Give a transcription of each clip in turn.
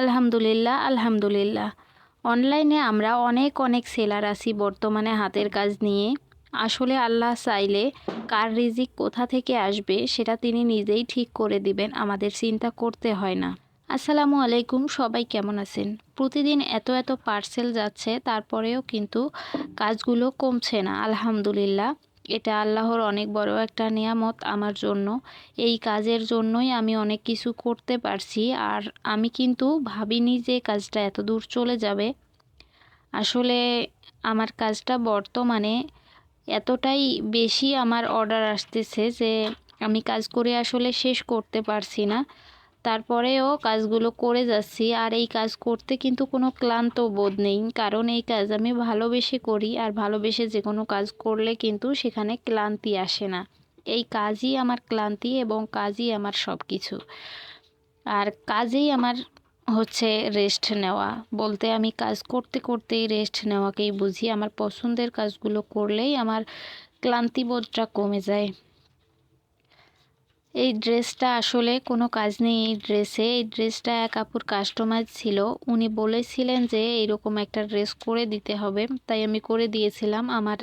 আলহামদুলিল্লাহ আলহামদুলিল্লাহ। অনলাইনে আমরা অনেক অনেক সেলার আছি বর্তমানে হাতের কাজ নিয়ে। আসলে আল্লাহ চাইলে কার রিজিক কোথা থেকে আসবে সেটা তিনি নিজেই ঠিক করে দিবেন, আমাদের চিন্তা করতে হয় না। আসসালামু আলাইকুম, সবাই কেমন আছেন? প্রতিদিন এত এত পার্সেল যাচ্ছে, তারপরেও কিন্তু কাজগুলো কমছে না, আলহামদুলিল্লাহ। এটা আল্লাহর অনেক বড় একটা নিয়ামত আমার জন্য। এই কাজের জন্যই আমি অনেক কিছু করতে পারছি, আর আমি কিন্তু ভাবিনি যে কাজটা এত দূর চলে যাবে। আসলে আমার কাজটা বর্তমানে এতটাই বেশি আমার অর্ডার আসতেছে যে আমি কাজ করে আসলে শেষ করতে পারছি না। তারপরেও কাজগুলো করে যাচ্ছি, আর এই কাজ করতে কিন্তু কোনো ক্লান্ত বোধ নেই। কারণ এই কাজ আমি ভালোবেসে করি, আর ভালোবেসে যে কোনো কাজ করলে কিন্তু সেখানে ক্লান্তি আসে না। এই কাজই আমার ক্লান্তি এবং কাজই আমার সব কিছু আর কাজেই আমার হচ্ছে রেস্ট নেওয়া। বলতে আমি কাজ করতে করতেই রেস্ট নেওয়াকেই বুঝি। আমার পছন্দের কাজগুলো করলেই আমার ক্লান্তিবোধটা কমে যায়। এই ড্রেসটা আসলে কোনো কাজ নেই এই ড্রেসে। এই ড্রেসটা এক আপুর কাস্টমার ছিল। উনি বলেছিলেন যে এইরকম একটা ড্রেস করে দিতে হবে। তাই আমি করে দিয়েছিলাম আমার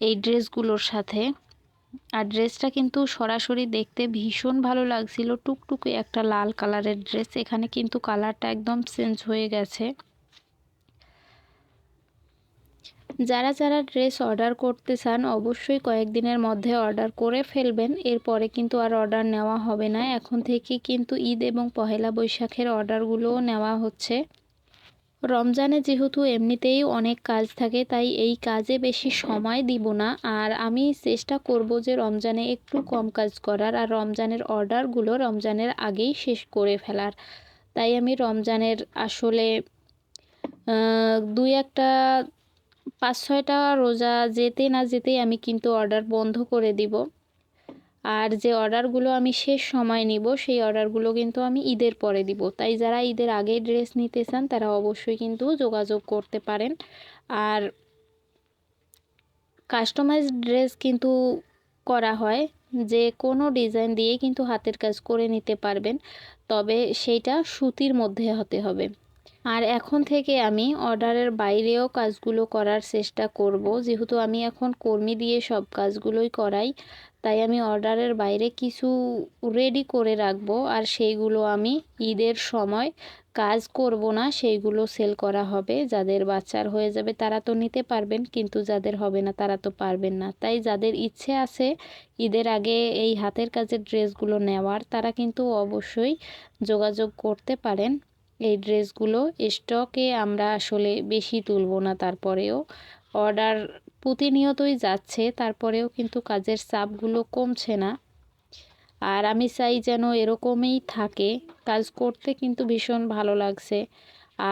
এই ড্রেসগুলোর সাথে। আর ড্রেসটা কিন্তু সরাসরি দেখতে ভীষণ ভালো লাগছিল। টুকটুকে একটা লাল কালারের ড্রেস। এখানে কিন্তু কালারটা একদম চেঞ্জ হয়ে গেছে। যারা যারা ড্রেস অর্ডার করতে চান, অবশ্যই কয়েকদিনের মধ্যে অর্ডার করে ফেলবেন। এরপরে কিন্তু আর অর্ডার নেওয়া হবে না। এখন থেকে কিন্তু ঈদ এবং পহেলা বৈশাখের অর্ডারগুলোও নেওয়া হচ্ছে। রমজানে যেহেতু এমনিতেই অনেক কাজ থাকে, তাই এই কাজে বেশি সময় দিব না। আর আমি চেষ্টা করব যে রমজানে একটু কম কাজ করার, আর রমজানের অর্ডারগুলো রমজানের আগেই শেষ করে ফেলার। তাই আমি রমজানের আসলে দুই একটা পাঁচ ছয়টা রোজা যেতে না যেতেই আমি কিন্তু অর্ডার বন্ধ করে দিব। আর যে অর্ডারগুলো আমি শেষ সময় নিব, সেই অর্ডারগুলো কিন্তু আমি ঈদের পরে দিব। তাই যারা ঈদের আগে ড্রেস নিতে চান, তারা অবশ্যই কিন্তু যোগাযোগ করতে পারেন। আর কাস্টমাইজ ড্রেস কিন্তু করা হয়, যে কোনো ডিজাইন দিয়ে কিন্তু হাতের কাজ করে নিতে পারবেন। তবে সেইটা সুতির মধ্যে হতে হবে। আর এখন থেকে আমি অর্ডারের বাইরেও কাজগুলো করার চেষ্টা করব। যেহেতু আমি এখন কর্মী দিয়ে সব কাজগুলোই করাই, তাই আমি অর্ডারের বাইরে কিছু রেডি করে রাখব আর সেইগুলো আমি ঈদের সময় কাজ করব না, সেইগুলো সেল করা হবে। যাদের বাচ্চার হয়ে যাবে তারা তো নিতে পারবেন, কিন্তু যাদের হবে না তারা তো পারবেন না। তাই যাদের ইচ্ছে আছে ঈদের আগে এই হাতের কাজের ড্রেসগুলো নেওয়ার, তারা কিন্তু অবশ্যই যোগাযোগ করতে পারেন। এই ড্রেসগুলো স্টকে আমরা আসলে বেশি তুলব না তারপরেও। অর্ডার প্রতিনিয়তই যাচ্ছে, তারপরেও কিন্তু কাজের চাপগুলো কমছে না। আর আমি চাই যেন এরকমই থাকে। কাজ করতে কিন্তু ভীষণ ভালো লাগছে।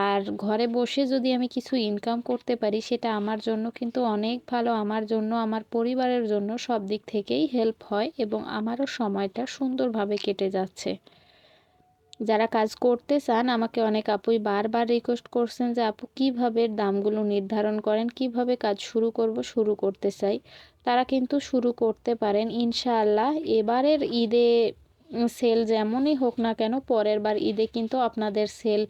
আর ঘরে বসে যদি আমি কিছু ইনকাম করতে পারি, সেটা আমার জন্য কিন্তু অনেক ভালো। আমার জন্য, আমার পরিবারের জন্য সব দিক থেকেই হেল্প হয় এবং আমারও সময়টা সুন্দরভাবে কেটে যাচ্ছে। যারা কাজ করতে চান, আমাকে অনেক আপুই বারবার রিকোয়েস্ট করছেন যে, আপু, কীভাবে দামগুলো নির্ধারণ করেন? কীভাবে কাজ শুরু করব? শুরু করতে চাই। তারা কিন্তু শুরু করতে পারেন, ইনশাআল্লাহ। এবারের ঈদে সেল যেমনই হোক না কেন, পরের বার ঈদে কিন্তু আপনাদের সেল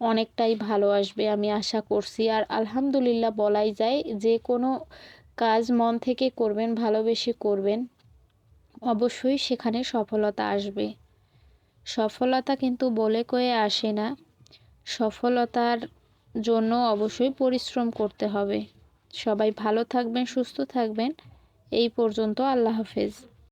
অনেকটাই ভালো আসবে, আমি আশা করছি। আর আলহামদুলিল্লাহ বলাই যায়, যে কোনো কাজ মন থেকে করবেন, ভালোবেসে করবেন, অবশ্যই সেখানে সফলতা আসবে। সফলতা কিন্তু বলে কয়ে আসে না। সফলতার জন্য অবশ্যই পরিশ্রম করতে হবে। সবাই ভালো থাকবেন, সুস্থ থাকবেন। এই পর্যন্ত আল্লাহ হাফেজ।